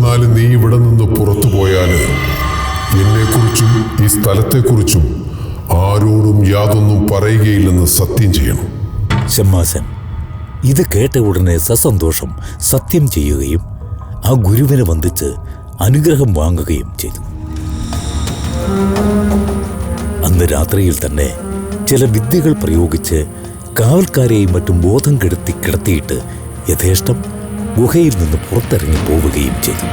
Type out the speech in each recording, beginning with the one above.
എന്നാലും നീ ഇവിടെ നിന്ന് പുറത്തു പോയാൽ എന്നെക്കുറിച്ചും ഈ സ്ഥലത്തെക്കുറിച്ചും ആരോടും യാതൊന്നും പറയുകയില്ലെന്ന് സത്യം ചെയ്യണം. ഷമ്മാസൻ ഇത് കേട്ട ഉടനെ സസന്തോഷം സത്യം ചെയ്യുകയും ആ ഗുരുവിനെ വന്ദിച്ച് അനുഗ്രഹം വാങ്ങുകയും ചെയ്തു. അന്ന് രാത്രിയിൽ തന്നെ ചില വിദ്യകൾ പ്രയോഗിച്ച് കാവൽക്കാരെയും മറ്റും ബോധം കെടുത്തി കിടത്തിയിട്ട് യഥേഷ്ടം ഗുഹയിൽ നിന്ന് പുറത്തിറങ്ങി പോവുകയും ചെയ്തു.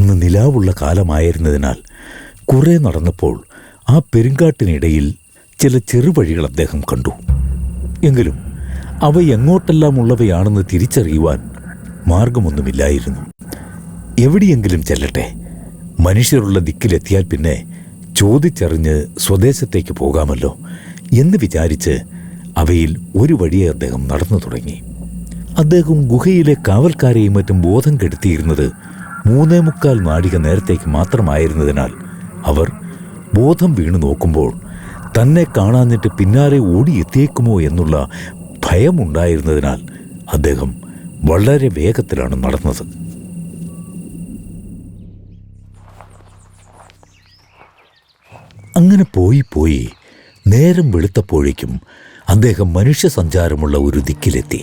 അന്ന് നിലാവുള്ള കാലമായിരുന്നതിനാൽ കുറെ നടന്നപ്പോൾ ആ പെരുങ്കാട്ടിനിടയിൽ ചില ചെറുവഴികൾ അദ്ദേഹം കണ്ടു. എങ്കിലും അവ എങ്ങോട്ടെല്ലാം ഉള്ളവയാണെന്ന് തിരിച്ചറിയുവാൻ മാർഗമൊന്നുമില്ലായിരുന്നു. എവിടെയെങ്കിലും ചെല്ലട്ടെ മനുഷ്യരുള്ള ദിക്കിലെത്തിയാൽ പിന്നെ ചോദിച്ചറിഞ്ഞ് സ്വദേശത്തേക്ക് പോകാമല്ലോ എന്ന് വിചാരിച്ച് അവയിൽ ഒരു വഴിയെ അദ്ദേഹം നടന്നു തുടങ്ങി. അദ്ദേഹം ഗുഹയിലെ കാവൽക്കാരെയും മറ്റും ബോധം കെടുത്തിയിരുന്നത് മൂന്നേ മുക്കാൽ നാഴിക നേരത്തേക്ക് മാത്രമായിരുന്നതിനാൽ അവർ ബോധം വീണു നോക്കുമ്പോൾ തന്നെ കാണാഞ്ഞിട്ട് പിന്നാലെ ഓടിയെത്തിയേക്കുമോ എന്നുള്ള ഭയമുണ്ടായിരുന്നതിനാൽ അദ്ദേഹം വളരെ വേഗത്തിലാണ് നടന്നത്. അങ്ങനെ പോയി പോയി നേരം വെളുത്തപ്പോഴേക്കും അദ്ദേഹം മനുഷ്യ സഞ്ചാരമുള്ള ഒരു ദിക്കിലെത്തി.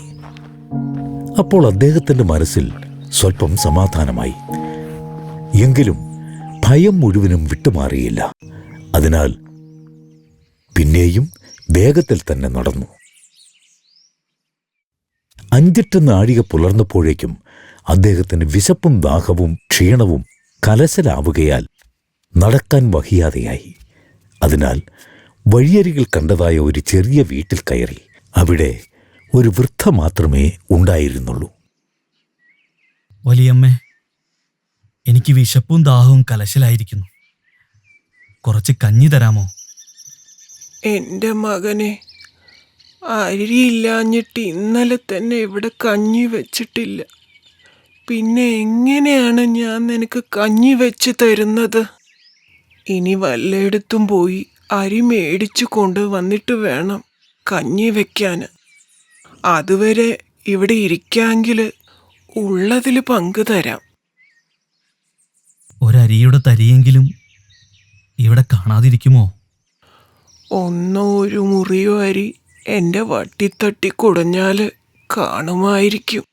അപ്പോൾ അദ്ദേഹത്തിന്റെ മനസ്സിൽ സ്വല്പം സമാധാനമായി. എങ്കിലും ഭയം മുഴുവനും വിട്ടുമാറിയില്ല. അതിനാൽ പിന്നെയും വേഗത്തിൽ തന്നെ നടന്നു. അഞ്ചെട്ട് നാഴിക പുലർന്നപ്പോഴേക്കും അദ്ദേഹത്തിന് വിശപ്പും ദാഹവും ക്ഷീണവും കലശലാവുകയാൽ നടക്കാൻ വഹിയാതെയായി. അതിനാൽ വഴിയരികിൽ കണ്ടതായ ഒരു ചെറിയ വീട്ടിൽ കയറി അവിടെ ഒരു വൃദ്ധ മാത്രമേ ഉണ്ടായിരുന്നുള്ളൂ. വലിയമ്മേ എനിക്ക് വിശപ്പും ദാഹവും കലശലായിരിക്കുന്നു. കുറച്ച് കഞ്ഞി തരാമോ? എന്റെ മകനെ അരിയില്ലാഞ്ഞിട്ട് ഇന്നലെ തന്നെ ഇവിടെ കഞ്ഞി വെച്ചിട്ടില്ല. പിന്നെ എങ്ങനെയാണ് ഞാൻ നിനക്ക് കഞ്ഞി വെച്ച് തരുന്നത്? ഇനി വല്ലയിടത്തും പോയി അരി മേടിച്ചു കൊണ്ട് വന്നിട്ട് വേണം കഞ്ഞി വെക്കാൻ അതുവരെ ഇവിടെ ഇരിക്കാമെങ്കിൽ ഉള്ളതിൽ പങ്ക് തരാം. ഒരരിയുടെ തരിയെങ്കിലും ഇവിടെ കാണാതിരിക്കുമോ? ഒന്നോ ഒരു മുറിയോ അരി എന്റെ വട്ടിത്തട്ടി കുടഞ്ഞാൽ കാണുമായിരിക്കും.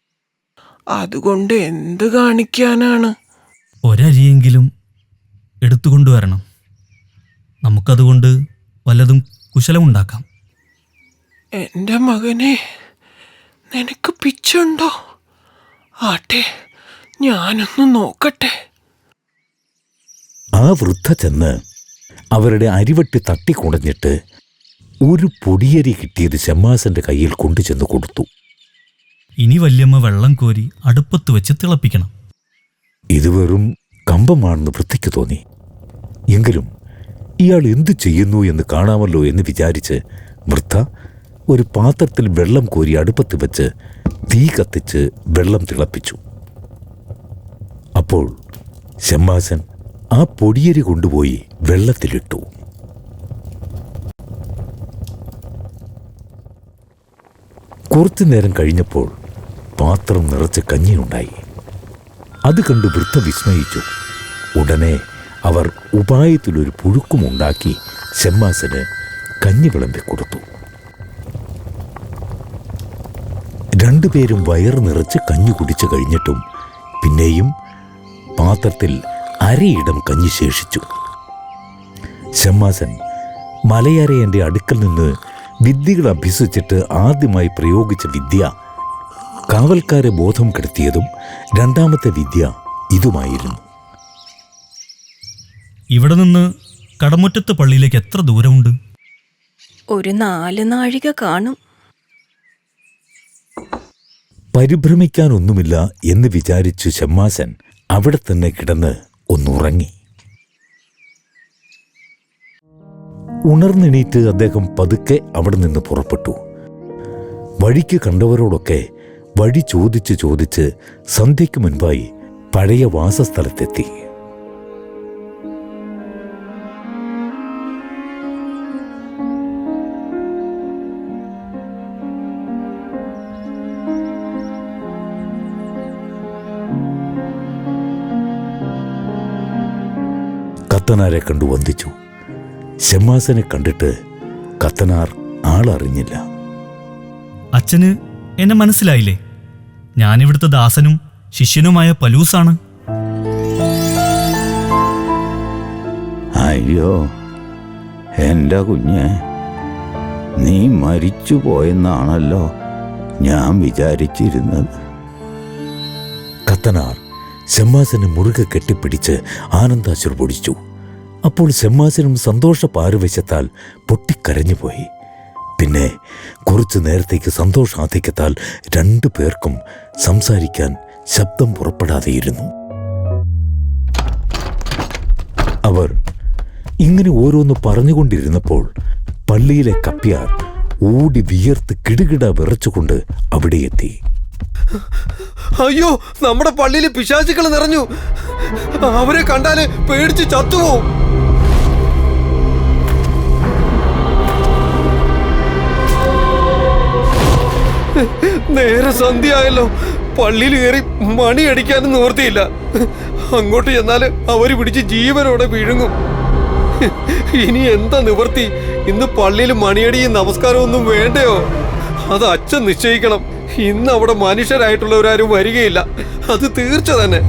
അതുകൊണ്ട് എന്ത് കാണിക്കാനാണ്? ഒരരിയെങ്കിലും എടുത്തുകൊണ്ടുവരണം നമുക്കതുകൊണ്ട് വല്ലതും കുശലമുണ്ടാക്കാം. എന്റെ മകനെ നിനക്ക് പിച്ചുണ്ടോ? ആട്ടെ ഞാനൊന്ന് നോക്കട്ടെ. ആ വൃദ്ധ ചെന്ന് അവരുടെ അരിവട്ടി തട്ടിക്കുടഞ്ഞിട്ട് ഒരു പൊടിയരി കിട്ടിയത് ഷമ്മാസന്റെ കയ്യിൽ കൊണ്ടുചെന്ന് കൊടുത്തു. ഇനി വല്യമ്മ വെള്ളം കോരി അടുപ്പത്ത് വെച്ച് തിളപ്പിക്കണം. ഇത് വെറും കമ്പമാണെന്ന് വൃത്തിക്ക് തോന്നി. എങ്കിലും ഇയാൾ എന്തു ചെയ്യുന്നു എന്ന് കാണാമല്ലോ എന്ന് വിചാരിച്ച് വൃദ്ധ ഒരു പാത്രത്തിൽ വെള്ളം കോരി അടുപ്പത്ത് വെച്ച് തീ കത്തിച്ച് വെള്ളം തിളപ്പിച്ചു. അപ്പോൾ ഷമ്മാസൻ ആ പൊടിയരി കൊണ്ടുപോയി വെള്ളത്തിലിട്ടു. കുറച്ചു നേരം കഴിഞ്ഞപ്പോൾ പാത്രം നിറച്ച് കഞ്ഞിയുണ്ടായി. അത് കണ്ട് വൃദ്ധ വിസ്മയിച്ചു. ഉടനെ അവർ ഉപായത്തിലൊരു പുഴുക്കുമുണ്ടാക്കി ഷമ്മാസന് കഞ്ഞി വിളമ്പി കൊടുത്തു. രണ്ടുപേരും വയറ് നിറച്ച് കഞ്ഞി കുടിച്ചു കഴിഞ്ഞിട്ടും പിന്നെയും പാത്രത്തിൽ അരയിടം കഞ്ഞി ശേഷിച്ചു. ഷമ്മാസൻ മലയരയന്റെ അടുക്കൽ നിന്ന് വിദ്യകൾ അഭ്യസിച്ചിട്ട് ആദ്യമായി പ്രയോഗിച്ച വിദ്യ കാവൽക്കാരെ ബോധം കെടുത്തിയതും രണ്ടാമത്തെ വിദ്യ ഇതുമായിരുന്നു. ഇവിടെ നിന്ന് കടമുറ്റത്ത് പള്ളിയിലേക്ക് എത്ര ദൂരമുണ്ട്? ഒരു നാല് നാഴിക കാണും. പരിഭ്രമിക്കാനൊന്നുമില്ല എന്ന് വിചാരിച്ചു ഷമ്മാസൻ അവിടെ തന്നെ കിടന്ന് ഒന്നുറങ്ങി. ഉണർന്നെണീറ്റ് അദ്ദേഹം പതുക്കെ അവിടെ നിന്ന് പുറപ്പെട്ടു. വഴിക്ക് കണ്ടവരോടൊക്കെ വഴി ചോദിച്ച് ചോദിച്ച് സന്ധ്യയ്ക്ക് മുൻപായി പഴയ വാസസ്ഥലത്തെത്തി. കത്തനാരെ കണ്ടു വന്ദിച്ചു. ഷമ്മാസനെ കണ്ടിട്ട് കത്തനാർ ആളറിഞ്ഞില്ല. അച്ഛന് എന്നെ മനസ്സിലായില്ലേ? ഞാനിവിടുത്തെ ദാസനും ശിഷ്യനുമായ പലൂസാണ്. അയ്യോ എന്റെ കുഞ്ഞ് നീ മരിച്ചു പോയെന്നാണല്ലോ ഞാൻ വിചാരിച്ചിരുന്നത്. കത്തനാർ ഷമ്മാസനെ മുറുകെ കെട്ടിപ്പിടിച്ച് ആനന്ദാശ്രു പൊടിച്ചു അപ്പോൾ ഷമ്മാസനും സന്തോഷ പാരുവശത്താൽ പൊട്ടിക്കരഞ്ഞുപോയി. പിന്നെ കുറച്ചു നേരത്തേക്ക് സന്തോഷാധിക്യത്താൽ രണ്ടു പേർക്കും സംസാരിക്കാൻ ശബ്ദം പുറപ്പെടാതെയിരുന്നു. അവർ ഇങ്ങനെ ഓരോന്ന് പറഞ്ഞുകൊണ്ടിരുന്നപ്പോൾ പള്ളിയിലെ കപ്പ്യാർ ഓടി വിയർത്ത് കിടുകിട വിറച്ചുകൊണ്ട് അവിടെ എത്തി അയ്യോ നമ്മുടെ പള്ളിയിൽ പിശാചുക്കൾ നിറഞ്ഞു. അവരെ കണ്ടാൽ പേടിച്ച് ചത്തുപോകും നേരെ സന്ധ്യയായല്ലോ. പള്ളിയിൽ കയറി മണി അടിക്കാനും നിവർത്തിയില്ല അങ്ങോട്ട് ചെന്നാൽ അവർ പിടിച്ച് ജീവനോടെ വിഴുങ്ങും. ഇനി എന്താ നിവർത്തി ഇന്ന് പള്ളിയിൽ മണിയടിയും നമസ്കാരമൊന്നും വേണ്ടയോ? അത് അച്ഛൻ നിശ്ചയിക്കണം. ഇന്ന് അവിടെ മനുഷ്യരായിട്ടുള്ളവരാരും വരികയില്ല. അത് തീർച്ച തന്നെ.